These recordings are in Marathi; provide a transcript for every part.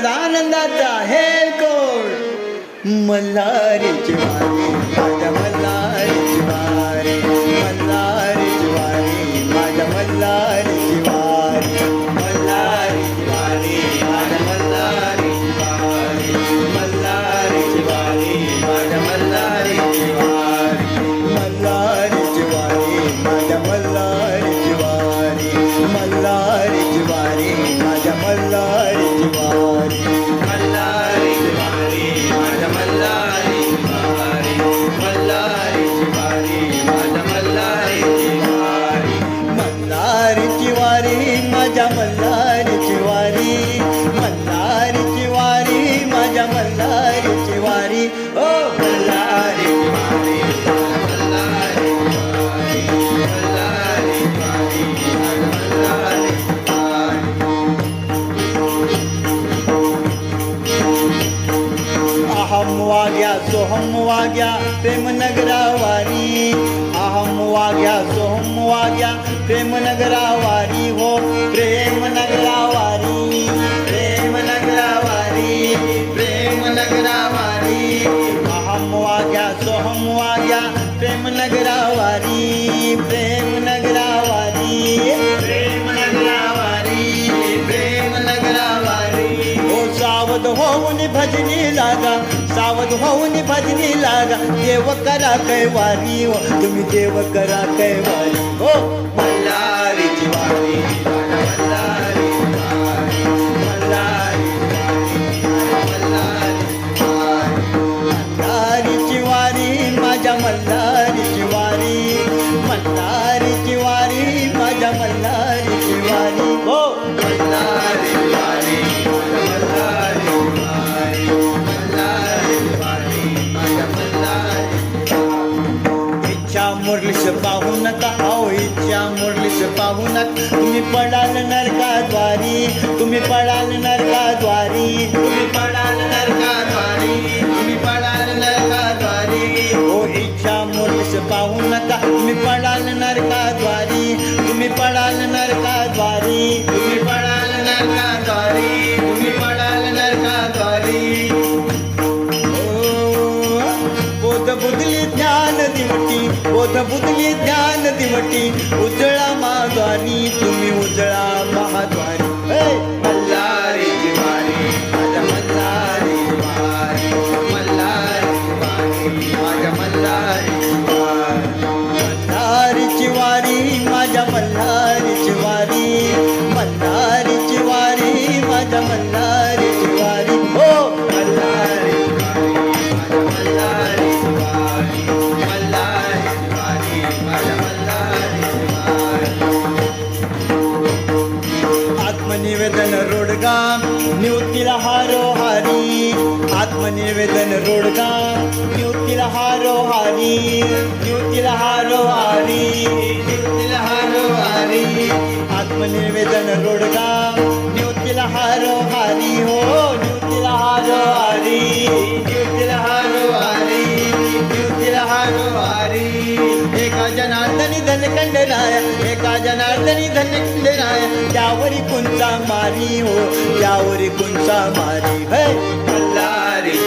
सदानंदाचा हे कोण मल्हारी जिवारी माझ्या मल्हारी जिवारी मल्हारी जिवारी माझ्या मल्हारी जिवारी मल्हारी जिवारी माझ्या मल्हारी जिवारी मल्हारी जिवारी माझ्या मल्हारी जिवारी मल्हारी जिवारी माझ्या मल्हारी जिवारी मल्हारी जिवारी माझ्या मल्हारी जिवारी अहम वाग्या सोहम वाग्या प्रेमनगरावारी. अहम वाग्या सोहम वाग्या प्रेमनगरावारी. हो प्रेमनगरावारी. होऊन भजनी लागा सावध होऊन भजनी लागा. देव करा कैवारी हो तुम्ही देव करा कैवारी हो. मल्हारीची वारी. तुम्ही पडाल नरका द्वारी तुम्ही पडाल नरका द्वारी तुम्ही पडाल नरका द्वारी हो इच्छा मोठीस पाहू नका. तुम्ही पडाल नरका द्वारी तुम्ही पडाल नरका द्वारी तुम्ही पडाल नरका द्वारी तुम्ही पडाल नरका द्वारी बोध बुदली ध्यान दिवटी बोध बुदली ध्यान दिवटी उजळा माद्वानी तुम्ही हरवारी एका जनार्दनी धनखंडराय एका जनार्दनी धनखंडराय त्यावरी कोणता मारी हो त्यावरी कोणता मारी भय। मल्हारी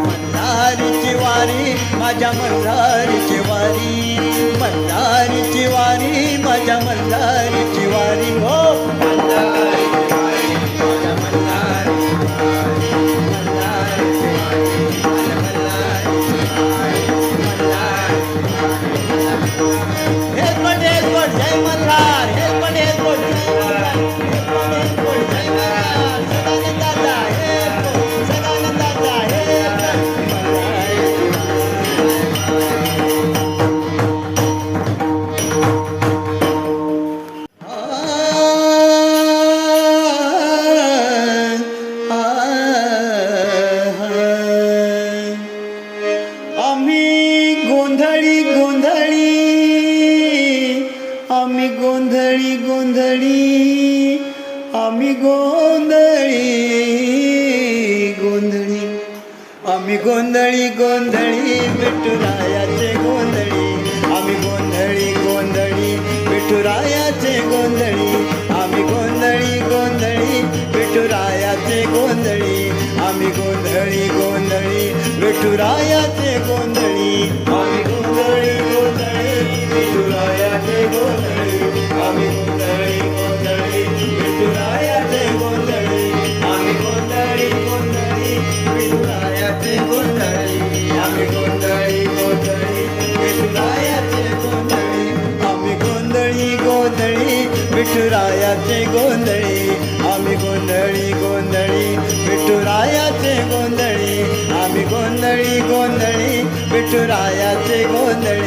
मल्हारीची वारी माझ्या मल्हारीची वारी। मल्हारीची वारी माझ्या मल्हारीची वारी हो। मल्हारी आम्ही गोंधळी गोंधळी विठुरायाचे गोंधळी. आम्ही गोंधळी गोंधळी विठुरायाचे गोंधळी. आम्ही विठुरायाचे गोंधळी आम्ही गोंधळी गोंधळी. विठुरायाचे गोंधळी आम्ही गोंधळी गोंधळी. विठुरायाचे गोंधळी.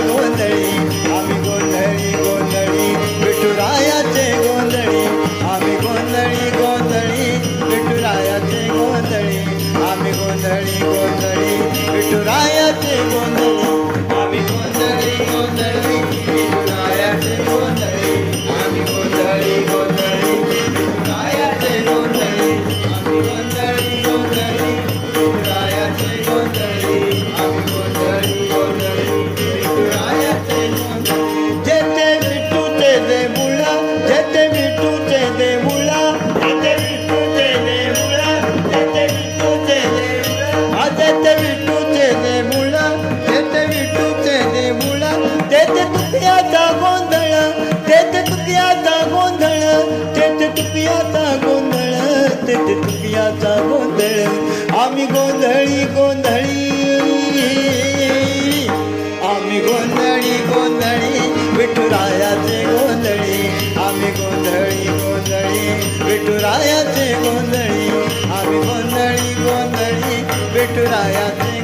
ಗೋದಳಿ आम्ही गोंधळी गोंधळी. आम्ही गोंधळी गोंधळी विठुरायाचे गोंधळी. आम्ही गोंधळी गोंधळी विठुरायाचे गोंधळी. आम्ही गोंधळी गोंधळी विठुरायाचे